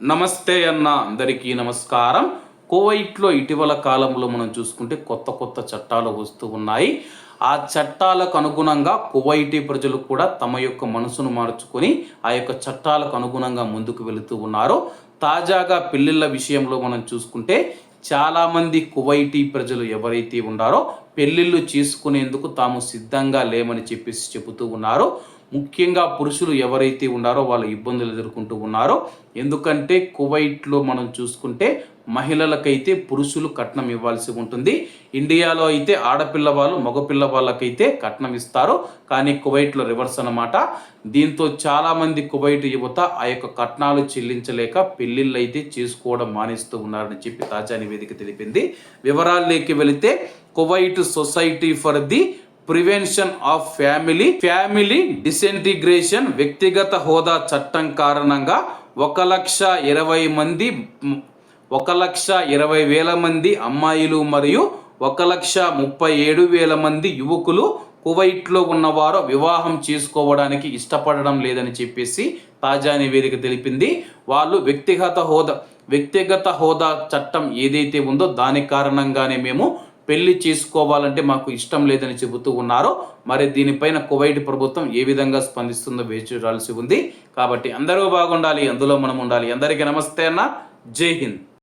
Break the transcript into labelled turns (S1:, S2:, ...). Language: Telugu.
S1: నమస్తే అన్న అందరికీ నమస్కారం. కువైట్లో ఇటీవల కాలంలో మనం చూసుకుంటే కొత్త కొత్త చట్టాలు వస్తూ ఉన్నాయి. ఆ చట్టాలకు అనుగుణంగా కువైటీ ప్రజలు కూడా తమ యొక్క మనసును మార్చుకొని ఆ యొక్క చట్టాలకు అనుగుణంగా ముందుకు వెళుతూ ఉన్నారు. తాజాగా పెళ్ళిళ్ళ విషయంలో మనం చూసుకుంటే చాలామంది కువైటీ ప్రజలు ఎవరైతే ఉన్నారో పెళ్ళిళ్ళు చేసుకునేందుకు తాము సిద్ధంగా లేమని చెప్పేసి చెబుతూ ఉన్నారు. ముఖ్యంగా పురుషులు ఎవరైతే ఉన్నారో వాళ్ళు ఇబ్బందులు ఎదుర్కొంటూ ఉన్నారో ఎందుకంటే కువైట్లో మనం చూసుకుంటే మహిళలకైతే పురుషులు కట్నం ఇవ్వాల్సి ఉంటుంది. ఇండియాలో అయితే ఆడపిల్ల వాళ్ళు మగపిల్ల వాళ్ళకైతే కట్నం ఇస్తారు. కానీ కువైట్లో రివర్స్ అన్నమాట. దీంతో చాలామంది కువైట్ యువత ఆ యొక్క కట్నాలు చెల్లించలేక పెళ్ళిళ్ళు అయితే చేసుకోవడం మానేస్తూ ఉన్నారని చెప్పి తాజా నివేదిక తెలిపింది. వివరాల్లోకి వెళితే Kuwait society for the prevention of family family disintegration వ్యక్తిగత హోదా చట్టం కారణంగా ఒక లక్ష ఇరవై మంది ఒక లక్ష ఇరవై వేల మంది అమ్మాయిలు మరియు ఒక లక్ష ముప్పై ఏడు వేల మంది యువకులు కువైట్లో ఉన్నవారు వివాహం చేసుకోవడానికి ఇష్టపడడం లేదని చెప్పేసి తాజా నివేదిక తెలిపింది వాళ్ళు వ్యక్తిగత హోదా వ్యక్తిగత హోదా చట్టం ఏదైతే ఉందో దాని కారణంగానే మేము పెళ్ళి చేసుకోవాలంటే మాకు ఇష్టం లేదని చెబుతూ ఉన్నారు. మరి దీనిపైన కువైట్ ప్రభుత్వం ఏ విధంగా స్పందిస్తుందో వేచి చూడాల్సి ఉంది. కాబట్టి అందరూ బాగుండాలి అందులో మనం ఉండాలి. అందరికీ నమస్తే అన్న. జై హింద్.